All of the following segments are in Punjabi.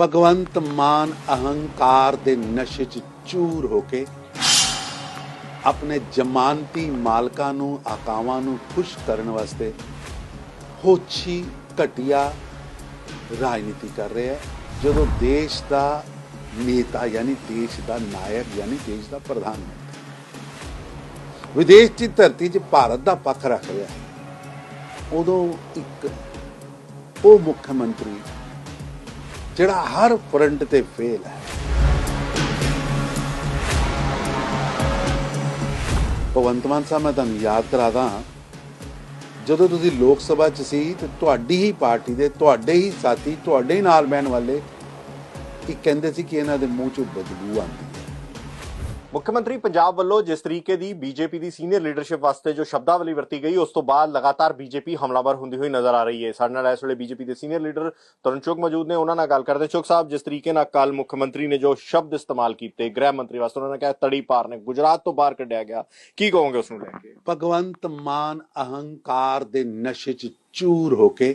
ਭਗਵੰਤ ਮਾਨ ਅਹੰਕਾਰ ਦੇ ਨਸ਼ੇ 'ਚ ਚੂਰ ਹੋ ਕੇ ਆਪਣੇ ਜ਼ਮਾਨਤੀ ਮਾਲਕਾਂ ਨੂੰ, ਆਕਾਵਾਂ ਨੂੰ ਖੁਸ਼ ਕਰਨ ਵਾਸਤੇ ਹੋਛੀ ਘਟਿਆ ਰਾਜਨੀਤੀ ਕਰ ਰਿਹਾ ਹੈ, ਜਦੋਂ ਦੇਸ਼ ਦਾ ਨੇਤਾ ਯਾਨੀ ਦੇਸ਼ ਦਾ ਨਾਇਕ ਯਾਨੀ ਦੇਸ਼ ਦਾ ਪ੍ਰਧਾਨ ਮੰਤਰੀ ਵਿਦੇਸ਼ ਦੀ ਧਰਤੀ 'ਚ ਭਾਰਤ ਦਾ ਪੱਖ ਰੱਖ ਰਿਹਾ ਹੈ, ਉਦੋਂ ਇੱਕ ਉਹ ਮੁੱਖ ਮੰਤਰੀ ਜਿਹੜਾ ਹਰ ਫਰੰਟ ਤੇ ਫੇਲ ਹੈ। ਭਗਵੰਤ ਮਾਨ ਸਾਹਿਬ, ਮੈਂ ਤੁਹਾਨੂੰ ਯਾਦ ਕਰਾਦਾ ਜਦੋਂ ਤੁਸੀਂ ਲੋਕ ਸਭਾ 'ਚ ਸੀ ਤੇ ਤੁਹਾਡੀ ਹੀ ਪਾਰਟੀ ਦੇ, ਤੁਹਾਡੇ ਹੀ ਸਾਥੀ, ਤੁਹਾਡੇ ਹੀ ਨਾਲ ਬਹਿਣ ਵਾਲੇ ਕੀ ਕਹਿੰਦੇ ਸੀ ਕਿ ਇਹਨਾਂ ਦੇ ਮੂੰਹ 'ਚੋਂ ਬਦਬੂ ਆਉਂਦੀ। ਮੁੱਖ ਮੰਤਰੀ ਪੰਜਾਬ ਵੱਲੋਂ ਜਿਸ ਤਰੀਕੇ ਦੀ ਬੀਜੇਪੀ ਦੀ ਸੀਨੀਅਰ ਲੀਡਰਸ਼ਿਪ ਵਾਸਤੇ ਜੋ ਸ਼ਬਦਾਵਲੀ ਵਰਤੀ ਗਈ, ਉਸ ਤੋਂ ਬਾਅਦ ਲਗਾਤਾਰ ਬੀਜੇਪੀ ਹਮਲਾਵਰ ਹੁੰਦੀ ਹੋਈ ਨਜ਼ਰ ਆ ਰਹੀ ਹੈ। ਸਾਡੇ ਨਾਲ ਇਸ ਵੇਲੇ ਬੀਜੇਪੀ ਦੇ ਸੀਨੀਅਰ ਲੀਡਰ ਤਰਨ ਚੁਗ ਮੌਜੂਦ ਨੇ, ਉਹਨਾਂ ਨਾਲ ਗੱਲ ਕਰਦੇ ਚੁਗ ਸਾਹਿਬ, ਜਿਸ ਤਰੀਕੇ ਨਾਲ ਕੱਲ ਮੁੱਖ ਮੰਤਰੀ ਨੇ ਜੋ ਸ਼ਬਦ ਇਸਤੇਮਾਲ ਕੀਤੇ ਗ੍ਰਹਿ ਮੰਤਰੀ ਵਾਸਤੇ, ਉਹਨਾਂ ਨੇ ਕਿਹਾ ਤੜੀ ਪਾਰ ਨੇ ਗੁਜਰਾਤ ਤੋਂ ਬਾਹਰ ਕੱਢਿਆ ਗਿਆ। ਕੀ ਕਹੋਗੇ ਉਸ ਨੂੰ ਲੈ ਕੇ? ਭਗਵੰਤ ਮਾਨ ਅਹੰਕਾਰ ਦੇ ਨਸ਼ੇ 'ਚ ਚੂਰ ਹੋ ਕੇ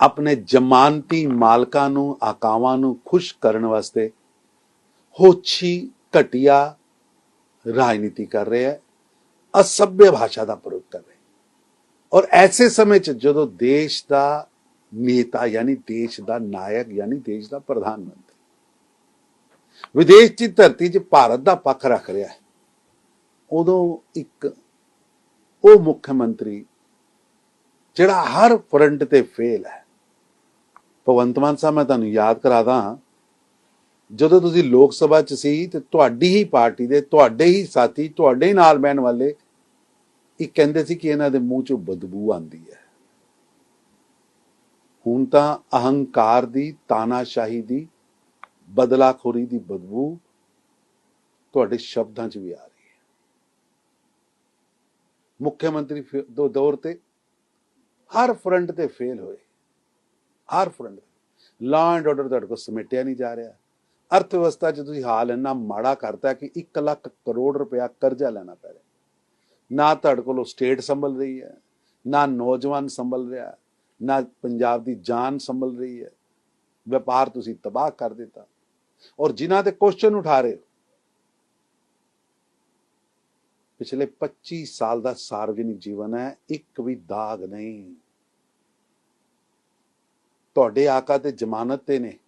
ਆਪਣੇ ਜ਼ਮਾਨਤੀ ਮਾਲਕਾਂ ਨੂੰ ਆਕਾਵਾਂ ਨੂੰ ਖੁਸ਼ ਕਰਨ ਵਾਸਤੇ ਹੋਛੀ ਘਟੀਆ ਰਾਜਨੀਤੀ ਕਰ ਰਿਹਾ ਹੈ ਅਸਭ्य ਭਾਸ਼ਾ ਦਾ ਪ੍ਰਯੋਗ ਕਰ ਰਿਹਾ ਹੈ। ਔਰ ਐਸੇ ਸਮੇਂ 'ਚ ਜਦੋਂ ਦੇਸ਼ ਦਾ ਨੇਤਾ ਯਾਨੀ ਦੇਸ਼ ਦਾ ਨਾਇਕ ਯਾਨੀ ਦੇਸ਼ ਦਾ ਪ੍ਰਧਾਨ ਮੰਤਰੀ ਵਿਦੇਸ਼ ਦੀ ਧਰਤੀ 'ਚ ਭਾਰਤ ਦਾ ਪੱਖ ਰੱਖ ਰਿਹਾ ਹੈ, ਉਦੋਂ ਇੱਕ ਉਹ ਮੁੱਖ ਮੰਤਰੀ ਜਿਹੜਾ ਹਰ ਫਰੰਟ ਤੇ ਫੇਲ ਹੈ। ਭਗਵੰਤ ਮਾਨ ਸਾਹਿਬ, ਮੈਂ ਤੁਹਾਨੂੰ ਯਾਦ ਕਰਾਦਾ ਹਾਂ ਜਦੋਂ ਤੁਸੀਂ ਲੋਕ ਸਭਾ 'ਚ ਸੀ ਤੇ ਤੁਹਾਡੀ ਹੀ ਪਾਰਟੀ ਦੇ ਤੁਹਾਡੇ ਹੀ ਸਾਥੀ, ਤੁਹਾਡੇ ਹੀ ਨਾਲ ਬਹਿਣ ਵਾਲੇ ਇਹ ਕਹਿੰਦੇ ਸੀ ਕਿ ਇਹਨਾਂ ਦੇ ਮੂੰਹ 'ਚੋਂ ਬਦਬੂ ਆਉਂਦੀ ਹੈ। ਹੁਣ ਤਾਂ ਅਹੰਕਾਰ ਦੀ, ਤਾਨਾਸ਼ਾਹੀ ਦੀ, ਬਦਲਾਖੋਰੀ ਦੀ ਬਦਬੂ ਤੁਹਾਡੇ ਸ਼ਬਦਾਂ 'ਚ ਵੀ ਆ ਰਹੀ ਹੈ। ਮੁੱਖ ਮੰਤਰੀ ਦੋ ਦੌਰ ਤੇ ਹਰ ਫਰੰਟ ਤੇ ਫੇਲ ਹੋਏ। ਹਰ ਫਰੰਟ ਲਾ ਐਂਡ ਆਰਡਰ ਤੁਹਾਡੇ ਕੋਲ ਸਮੇਟਿਆ ਨਹੀਂ ਜਾ ਰਿਹਾ। ਅਰਥ ਵਿਵਸਥਾ 'ਚ ਤੁਸੀਂ ਹਾਲ ਇੰਨਾ ਮਾੜਾ ਕਰਤਾ ਕਿ 1 ਲੱਖ ਕਰੋੜ ਰੁਪਇਆ ਕਰਜ਼ਾ ਲੈਣਾ ਪੈ ਰਿਹਾ। ਨਾ ਤੁਹਾਡੇ ਕੋਲ ਸਟੇਟ ਸੰਭਲ ਰਹੀ ਹੈ, ਨਾ ਨੌਜਵਾਨ ਸੰਭਲ ਰਿਹਾ, ਨਾ ਪੰਜਾਬ ਦੀ ਜਾਨ ਸੰਭਲ ਰਹੀ ਹੈ। ਵਪਾਰ ਤੁਸੀਂ ਤਬਾਹ ਕਰ ਦਿੱਤਾ ਔਰ ਜਿਨ੍ਹਾਂ ਤੇ ਕੁਐਸਚਨ ਉਠਾ ਰਹੇ ਹੋ, ਪਿਛਲੇ 25 ਸਾਲ ਦਾ ਸਾਰਵਜਨਿਕ ਜੀਵਨ ਹੈ, ਇੱਕ ਵੀ ਦਾਗ ਨਹੀਂ। ਤੁਹਾਡੇ ਆਕਾ ਤੇ ਜ਼ਮਾਨਤ ਤੇ ਨੇ।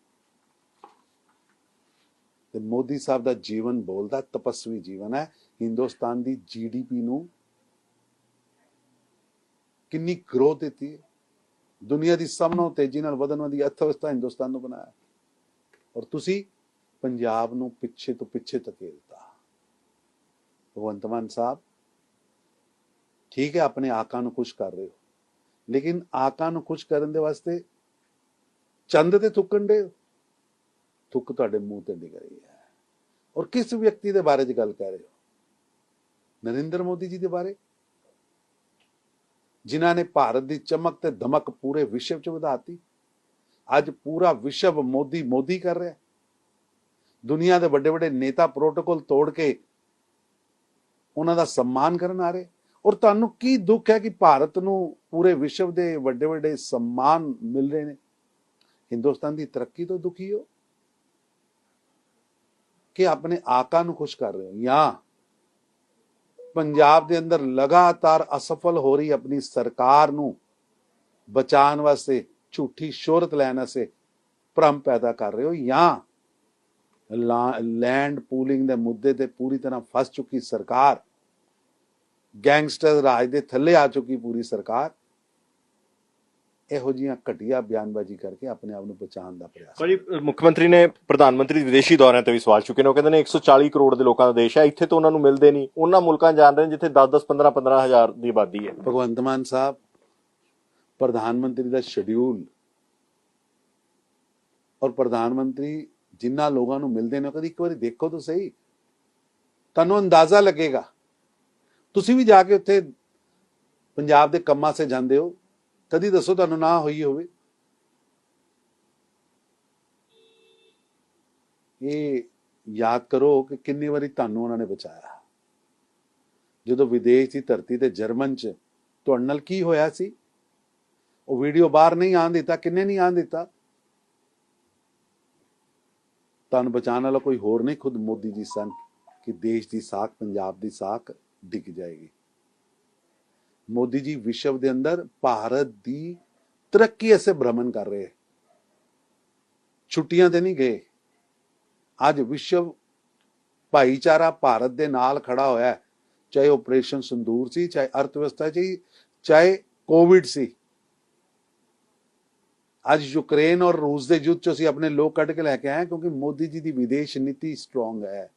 ਤੇ ਮੋਦੀ ਸਾਹਿਬ ਦਾ ਜੀਵਨ ਬੋਲਦਾ, ਤਪਸਵੀ ਜੀਵਨ ਹੈ। ਹਿੰਦੁਸਤਾਨ ਦੀ ਜੀਡੀਪੀ ਨੂੰ ਕਿੰਨੀ ਗਰੋਥ ਦਿੱਤੀ ਹੈ। ਦੁਨੀਆ ਦੀ ਸਭ ਨਾਲੋਂ ਤੇਜ਼ੀ ਨਾਲ ਵਧਣ ਵਾਲੀ ਅਰਥਵਿਵਸਥਾ ਹਿੰਦੁਸਤਾਨ ਨੂੰ ਬਣਾਇਆ। ਔਰ ਤੁਸੀਂ ਪੰਜਾਬ ਨੂੰ ਪਿੱਛੇ ਤੋਂ ਪਿੱਛੇ ਧਕੇਲਤਾ ਭਗਵੰਤ ਮਾਨ ਸਾਹਿਬ, ਠੀਕ ਹੈ, ਆਪਣੇ ਆਕਾ ਨੂੰ ਖੁਸ਼ ਕਰ ਰਹੇ ਹੋ। ਲੇਕਿਨ ਆਕਾ ਨੂੰ ਖੁਸ਼ ਕਰਨ ਦੇ ਵਾਸਤੇ ਚੰਦ ਤੇ ਥੁੱਕਣ ਦੇ ਥੁੱਕ ਤੁਹਾਡੇ ਮੂੰਹ ਤੇ ਡਿੱਗ ਰਹੀ ਹੈ। ਔਰ ਕਿਸ ਵਿਅਕਤੀ ਦੇ ਬਾਰੇ ਚ ਗੱਲ ਕਰ ਰਹੇ ਹੋ? ਨਰਿੰਦਰ ਮੋਦੀ ਜੀ ਦੇ ਬਾਰੇ? ਜਿਨ੍ਹਾਂ ਨੇ ਭਾਰਤ ਦੀ ਚਮਕ ਤੇ ਧਮਕ ਪੂਰੇ ਵਿਸ਼ਵ ਚ ਵਧਾਤੀ। ਅੱਜ ਪੂਰਾ ਵਿਸ਼ਵ ਮੋਦੀ ਮੋਦੀ ਕਰ ਰਿਹਾ ਹੈ। ਦੁਨੀਆ ਦੇ ਵੱਡੇ ਵੱਡੇ ਨੇਤਾ ਪ੍ਰੋਟੋਕੋਲ ਤੋੜ ਕੇ ਉਹਨਾਂ ਦਾ ਸਨਮਾਨ ਕਰਨ ਆ ਰਹੇ। ਔਰ ਤੁਹਾਨੂੰ ਕੀ ਦੁੱਖ ਹੈ ਕਿ ਭਾਰਤ ਨੂੰ ਪੂਰੇ ਵਿਸ਼ਵ ਦੇ ਵੱਡੇ ਵੱਡੇ ਸਨਮਾਨ ਮਿਲ ਰਹੇ ਨੇ? ਹਿੰਦੁਸਤਾਨ ਦੀ ਤਰੱਕੀ ਤੋਂ ਦੁਖੀ ਹੋ? ਕਿ ਆਪਣੇ ਆਕਾ ਨੂੰ ਖੁਸ਼ ਕਰ ਰਹੇ ਹੋ? ਜਾਂ ਪੰਜਾਬ ਦੇ ਅੰਦਰ ਲਗਾਤਾਰ ਅਸਫਲ ਹੋ ਰਹੀ ਆਪਣੀ ਸਰਕਾਰ ਨੂੰ ਬਚਾਉਣ ਵਾਸਤੇ ਝੂਠੀ ਸ਼ੋਹਰਤ ਲੈਣ ਵਾਸਤੇ ਭ੍ਰਮ ਪੈਦਾ ਕਰ ਰਹੇ ਹੋ? ਜਾਂ ਲੈਂਡ ਪੂਲਿੰਗ ਦੇ ਮੁੱਦੇ ਤੇ ਪੂਰੀ ਤਰ੍ਹਾਂ ਫਸ ਚੁੱਕੀ ਸਰਕਾਰ ਗੈਂਗਸਟਰ ਰਾਜ ਦੇ ਥੱਲੇ ਆ ਚੁੱਕੀ ਪੂਰੀ ਸਰਕਾਰ? ਇਹੋ ਜੀਆਂ ਘਟੀਆ ਬਿਆਨਬਾਜ਼ੀ ਕਰਕੇ ਆਪਣੇ ਆਪ ਨੂੰ ਬਚਾਉਣ ਦਾ ਪ੍ਰਯਾਸ ਭਾਜੀ ਮੁੱਖ ਮੰਤਰੀ ਨੇ ਪ੍ਰਧਾਨ ਮੰਤਰੀ ਵਿਦੇਸ਼ੀ ਦੌਰਿਆਂ ਤੇ ਵੀ ਸਵਾਲ ਚੁੱਕੇ ਨੇ। ਉਹ ਕਹਿੰਦੇ ਨੇ 140 ਕਰੋੜ ਦੇ ਲੋਕਾਂ ਦਾ ਦੇਸ਼ ਹੈ। ਇੱਥੇ ਤਾਂ ਉਹਨਾਂ ਨੂੰ ਮਿਲਦੇ ਨਹੀਂ। ਉਹਨਾਂ ਮੁਲਕਾਂ ਜਾਣ ਰਹੇ ਜਿੱਥੇ 10-10 15-15 ਹਜ਼ਾਰ ਦੀ ਆਬਾਦੀ ਹੈ। ਭਗਵੰਤ ਮਾਨ ਸਾਹਿਬ ਪ੍ਰਧਾਨ ਮੰਤਰੀ ਦਾ ਸ਼ਡਿਊਲ ਔਰ ਪ੍ਰਧਾਨ ਮੰਤਰੀ ਜਿਨ੍ਹਾਂ ਲੋਕਾਂ ਨੂੰ ਮਿਲਦੇ ਨੇ ਕਦੀ ਇੱਕ ਵਾਰੀ ਦੇਖੋ ਤਾਂ ਸਹੀ। ਤੁਹਾਨੂੰ ਅੰਦਾਜ਼ਾ ਲੱਗੇਗਾ। ਤੁਸੀਂ ਵੀ ਜਾ ਕੇ ਉੱਥੇ ਪੰਜਾਬ ਦੇ ਕੰਮਾਂ 'ਸੇ ਜਾਂਦੇ ਹੋ। ਕਦੀ ਦੱਸੋ ਤੁਹਾਨੂੰ ਨਾ ਹੋਈ ਹੋਵੇ। ਇਹ ਯਾਦ ਕਰੋ ਕਿ ਕਿੰਨੀ ਵਾਰੀ ਤੁਹਾਨੂੰ ਉਹਨਾਂ ਨੇ ਬਚਾਇਆ। ਜਦੋਂ ਵਿਦੇਸ਼ ਦੀ ਧਰਤੀ ਤੇ ਜਰਮਨ 'ਚ ਤੁਹਾਡੇ ਨਾਲ ਕੀ ਹੋਇਆ ਸੀ? ਉਹ ਵੀਡੀਓ ਬਾਹਰ ਨਹੀਂ ਆਉਣ ਦਿੱਤਾ, ਕਿੰਨੇ ਨਹੀਂ ਆਉਣ ਦਿੱਤਾ? ਤੁਹਾਨੂੰ ਬਚਾਉਣ ਵਾਲਾ ਕੋਈ ਹੋਰ ਨਹੀਂ ਖੁਦ ਮੋਦੀ ਜੀ ਸਨ ਕਿ ਦੇਸ਼ ਦੀ ਸਾਖ, ਪੰਜਾਬ ਦੀ ਸਾਖ ਡਿੱਗ ਜਾਏਗੀ। ਮੋਦੀ ਜੀ ਵਿਸ਼ਵ ਦੇ ਅੰਦਰ ਭਾਰਤ ਦੀ ਤਰੱਕੀ ਐਸੇ ਭ੍ਰਮਣ ਕਰ ਰਹੇ ਛੁੱਟੀਆਂ ਤੇ ਨਹੀਂ ਗਏ। ਅੱਜ ਵਿਸ਼ਵ ਭਾਈਚਾਰਾ ਭਾਰਤ ਦੇ ਨਾਲ ਖੜਾ ਹੋਇਆ ਹੈ। ਚਾਹੇ ਆਪਰੇਸ਼ਨ ਸੰਦੂਰ ਸੀ, ਚਾਹੇ ਅਰਥ ਵਿਵਸਥਾ ਸੀ, ਚਾਹੇ ਕੋਵਿਡ ਸੀ। ਅੱਜ ਯੂਕਰੇਨ ਔਰ ਰੂਸ ਦੇ ਯੁੱਧ ਚ ਅਸੀਂ ਆਪਣੇ ਲੋਕ ਕੱਢ ਕੇ ਲੈ ਕੇ ਆਏ ਕਿਉਂਕਿ ਮੋਦੀ ਜੀ ਦੀ ਵਿਦੇਸ਼ ਨੀਤੀ ਸਟਰੋਂਗ ਹੈ।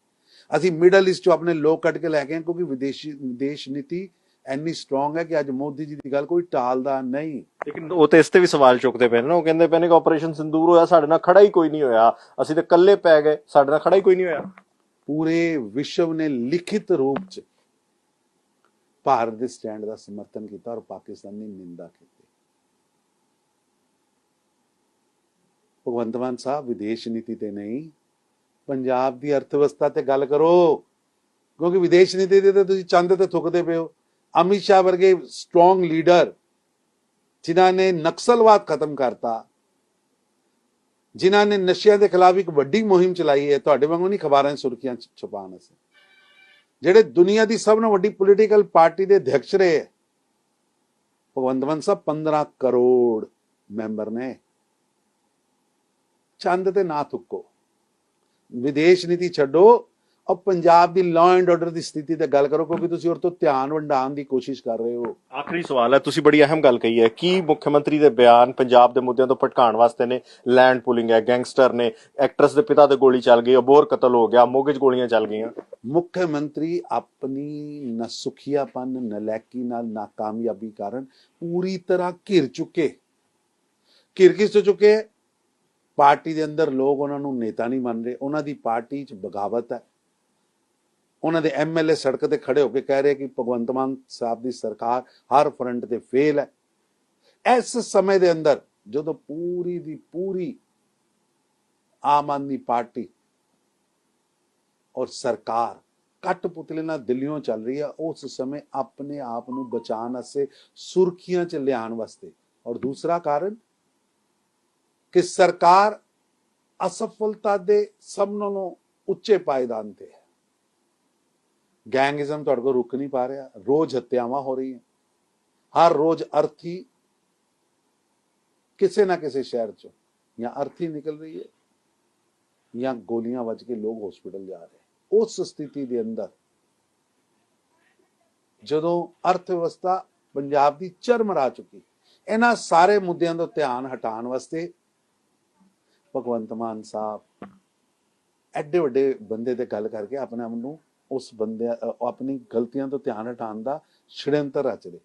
ਅਸੀਂ ਮਿਡਲ ਈਸਟ ਚੋਂ ਆਪਣੇ ਲੋਕ ਕੱਢ ਕੇ ਲੈ ਕੇ ਆਏ ਕਿਉਂਕਿ ਵਿਦੇਸ਼ੀ, ਵਿਦੇਸ਼ ਨੀਤੀ ਇੰਨੀ ਸਟਰੋਂਗ ਹੈ ਕਿ ਅੱਜ ਮੋਦੀ ਜੀ ਦੀ ਗੱਲ ਕੋਈ ਟਾਲਦਾ ਨਹੀਂ। ਲੇਕਿਨ ਉਹ ਤੇ ਇਸ ਤੇ ਵੀ ਸਵਾਲ ਚੁੱਕਦੇ ਪਏ ਨੇ ਉਹ ਕਹਿੰਦੇ ਪਏ ਨੇ ਕਿ ਆਪਰੇਸ਼ਨ ਸਿੰਦੂਰ ਹੋਇਆ ਸਾਡੇ ਨਾਲ ਖੜਾ ਹੀ ਕੋਈ ਨਹੀਂ ਹੋਇਆ। ਅਸੀਂ ਤਾਂ ਇਕੱਲੇ ਪੈ ਗਏ ਸਾਡੇ ਨਾਲ ਖੜਾ ਹੀ ਕੋਈ ਨਹੀਂ ਹੋਇਆ। ਪੂਰੇ ਵਿਸ਼ਵ ਨੇ ਲਿਖਿਤ ਰੂਪ ਚ ਭਾਰਤ ਦੇ ਸਟੈਂਡ ਦਾ ਸਮਰਥਨ ਕੀਤਾ ਔਰ ਪਾਕਿਸਤਾਨ ਦੀ ਨਿੰਦਾ ਕੀਤੀ। ਭਗਵੰਤ ਮਾਨ ਸਾਹਿਬ ਵਿਦੇਸ਼ ਨੀਤੀ ਤੇ ਨਹੀਂ ਪੰਜਾਬ ਦੀ ਅਰਥਵਿਵਸਥਾ ਤੇ ਗੱਲ ਕਰੋ। ਕਿਉਂਕਿ ਵਿਦੇਸ਼ ਨੀਤੀ ਤਾਂ ਤੁਸੀਂ ਚੰਦ ਤੇ ਥੁੱਕਦੇ ਪਏ ਹੋ। ਅਮਿਤ ਸ਼ਾਹ ਵਰਗੇ ਸਟਰੋਂਗ ਲੀਡਰ ਜਿਨ੍ਹਾਂ ਨੇ ਨਕਸਲਵਾਦ ਖਤਮ ਕਰਤਾ, ਜਿਨ੍ਹਾਂ ਨੇ ਨਸ਼ਿਆਂ ਦੇ ਖਿਲਾਫ ਇੱਕ ਵੱਡੀ ਮੁਹਿੰਮ ਚਲਾਈ ਹੈ, ਤੁਹਾਡੇ ਵਾਂਗੂ ਨਹੀਂ ਖਬਰਾਂ ਸੁਰਖੀਆਂ ਛੁਪਾਉਣ ਅਸੀਂ ਜਿਹੜੇ ਦੁਨੀਆ ਦੀ ਸਭ ਤੋਂ ਵੱਡੀ ਪੋਲੀਟੀਕਲ ਪਾਰਟੀ ਦੇ ਅਧਿਕਸ਼ ਰਹੇ ਹੈ। ਭਗਵੰਤ ਮਾਨ ਸਾਹਿਬ 15 ਕਰੋੜ ਮੈਂਬਰ ਨੇ ਚੰਦ ਤੇ ਨਾ ਥੁੱਕੋ ਵਿਦੇਸ਼ ਨੀਤੀ ਛੱਡੋ ਔਰ ਪੰਜਾਬ ਦੀ ਲਾਅ ਐਂਡ ਆਰਡਰ ਦੀ ਸਥਿਤੀ ਤੇ ਗੱਲ ਕਰੋ ਕਿਉਂਕਿ ਤੁਸੀਂ ਉਹ ਤੋਂ ਧਿਆਨ ਵੰਡਾਉਣ ਦੀ ਕੋਸ਼ਿਸ਼ ਕਰ ਰਹੇ ਹੋ ਆਖਰੀ ਸਵਾਲ ਹੈ ਤੁਸੀਂ ਬੜੀ ਅਹਿਮ ਗੱਲ ਕਹੀ ਹੈ ਕੀ ਮੁੱਖ ਮੰਤਰੀ ਦੇ ਬਿਆਨ ਪੰਜਾਬ ਦੇ ਮੁੱਦਿਆਂ ਤੋਂ ਭਟਕਾਉਣ ਵਾਸਤੇ ਨੇ ਲੈਂਡ ਪੁਲਿੰਗ ਹੈ ਗੈਂਗਸਟਰ ਨੇ ਐਕਟਰਸ ਦੇ ਪਿਤਾ ਤੇ ਗੋਲੀ ਚੱਲ ਗਈ ਅਬੋਰ ਕਤਲ ਹੋ ਗਿਆ ਮੋਗੇ 'ਚ ਗੋਲੀਆਂ ਚੱਲ ਗਈਆਂ ਮੁੱਖ ਮੰਤਰੀ ਆਪਣੀ ਨਸੁਖੀਆਪਨ ਨਲੈਕੀ ਨਾਲ ਨਾਕਾਮਯਾਬੀ ਕਾਰਨ ਪੂਰੀ ਤਰ੍ਹਾਂ ਘਿਰ ਚੁੱਕੇ ਘਿਰ ਕਿਸ ਤੋਂ ਚੁੱਕੇ ਪਾਰਟੀ ਦੇ ਅੰਦਰ ਲੋਕ ਉਹਨਾਂ ਨੂੰ ਨੇਤਾ ਨਹੀਂ ਮੰਨ ਰਹੇ ਉਹਨਾਂ ਦੀ ਪਾਰਟੀ 'ਚ ਬਗਾਵਤ ਹੈ ਉਹਨਾਂ ਦੇ ਐਮਐਲਏ ਸੜਕ ਤੇ ਖੜੇ ਹੋ ਕੇ ਕਹਿ ਰਹੇ ਕਿ ਭਗਵੰਤ ਮਾਨ ਸਾਹਿਬ ਦੀ ਸਰਕਾਰ ਹਰ ਫਰੰਟ ਤੇ ਫੇਲ ਹੈ। ਇਸ ਸਮੇਂ ਦੇ ਅੰਦਰ ਜਦੋਂ ਪੂਰੀ ਦੀ ਪੂਰੀ ਆਮ ਆਦਮੀ ਪਾਰਟੀ ਔਰ ਸਰਕਾਰ ਕਟਪੁਤਲੇ ਨਾਲ ਦਿੱਲੀੋਂ ਚੱਲ ਰਹੀ ਹੈ, ਉਸ ਸਮੇਂ ਆਪਣੇ ਆਪ ਨੂੰ ਬਚਾਉਣ ਵਾਸਤੇ, ਸੁਰਖੀਆਂ ਚ ਲਿਆਉਣ ਵਾਸਤੇ। ਔਰ ਦੂਸਰਾ ਕਾਰਨ ਕਿ ਸਰਕਾਰ ਅਸਫਲਤਾ ਦੇ ਸਭ ਨਾਲੋਂ ਉੱਚੇ ਪਾਇਦਾਨ ਤੇ ਹੈ। ਗੈਂਗਿਜ਼ਮ ਤੁਹਾਡੇ ਕੋਲ ਰੁਕ ਨਹੀਂ ਪਾ ਰਿਹਾ, ਰੋਜ਼ ਹੱਤਿਆਵਾਂ ਹੋ ਰਹੀਆਂ। ਹਰ ਰੋਜ਼ ਅਰਥੀ ਕਿਸੇ ਨਾ ਕਿਸੇ ਸ਼ਹਿਰ ਚੋਂ ਜਾਂ ਅਰਥੀ ਨਿਕਲ ਰਹੀ ਹੈ ਜਾਂ ਗੋਲੀਆਂ ਵੱਜ ਕੇ ਲੋਕ ਹਸਪੀਟਲ ਜਾ ਰਹੇ ਉਸ ਸਥਿਤੀ ਦੇ ਅੰਦਰ ਜਦੋਂ ਅਰਥ ਵਿਵਸਥਾ ਪੰਜਾਬ ਦੀ ਚਰਮਰਾ ਚੁੱਕੀ, ਇਹਨਾਂ ਸਾਰੇ ਮੁੱਦਿਆਂ ਤੋਂ ਧਿਆਨ ਹਟਾਉਣ ਵਾਸਤੇ ਭਗਵੰਤ ਮਾਨ ਸਾਹਿਬ ਐਡੇ ਵੱਡੇ ਬੰਦੇ ਤੇ ਗੱਲ ਕਰਕੇ ਆਪਣੇ ਆਪ ਨੂੰ ਉਸ ਬੰਦੇ ਆਪਣੀ ਗਲਤੀਆਂ ਤੋਂ ਧਿਆਨ ਹਟਾਉਣ ਦਾ ਛਿੜੰਤਰ ਰਚਦੇ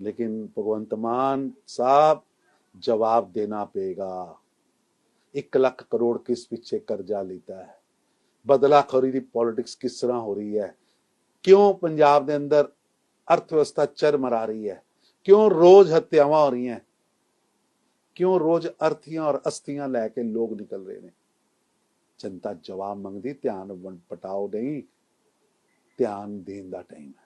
ਲੇਕਿਨ ਭਗਵੰਤ ਮਾਨ ਸਾਹਿਬ ਜਵਾਬ ਦੇਣਾ ਪਏਗਾ। ਇੱਕ ਲੱਖ ਕਰੋੜ ਕਿਸ ਪਿੱਛੇ ਕਰਜ਼ਾ ਲਿੱਤਾ ਹੈ? ਬਦਲਾਖੋਰੀ ਦੀ ਪੋਲਿਟਿਕਸ ਕਿਸ ਤਰ੍ਹਾਂ ਹੋ ਰਹੀ ਹੈ? ਕਿਉਂ ਪੰਜਾਬ ਦੇ ਅੰਦਰ ਅਰਥ ਵਿਵਸਥਾ ਚਰਮਰਾ ਰਹੀ ਹੈ? ਕਿਉਂ ਰੋਜ਼ ਹੱਤਿਆਵਾਂ ਹੋ ਰਹੀਆਂ ਕਿਉਂ ਰੋਜ਼ ਅਰਥੀਆਂ ਔਰ ਅਸਥੀਆਂ ਲੈ ਕੇ ਲੋਕ ਨਿਕਲ ਰਹੇ ਨੇ? ਜਨਤਾ ਜਵਾਬ ਮੰਗਦੀ, ਧਿਆਨ ਵੰਡ ਪਟਾਓ ਨਹੀਂ ਧਿਆਨ ਦੇਣ ਦਾ ਟਾਈਮ ਹੈ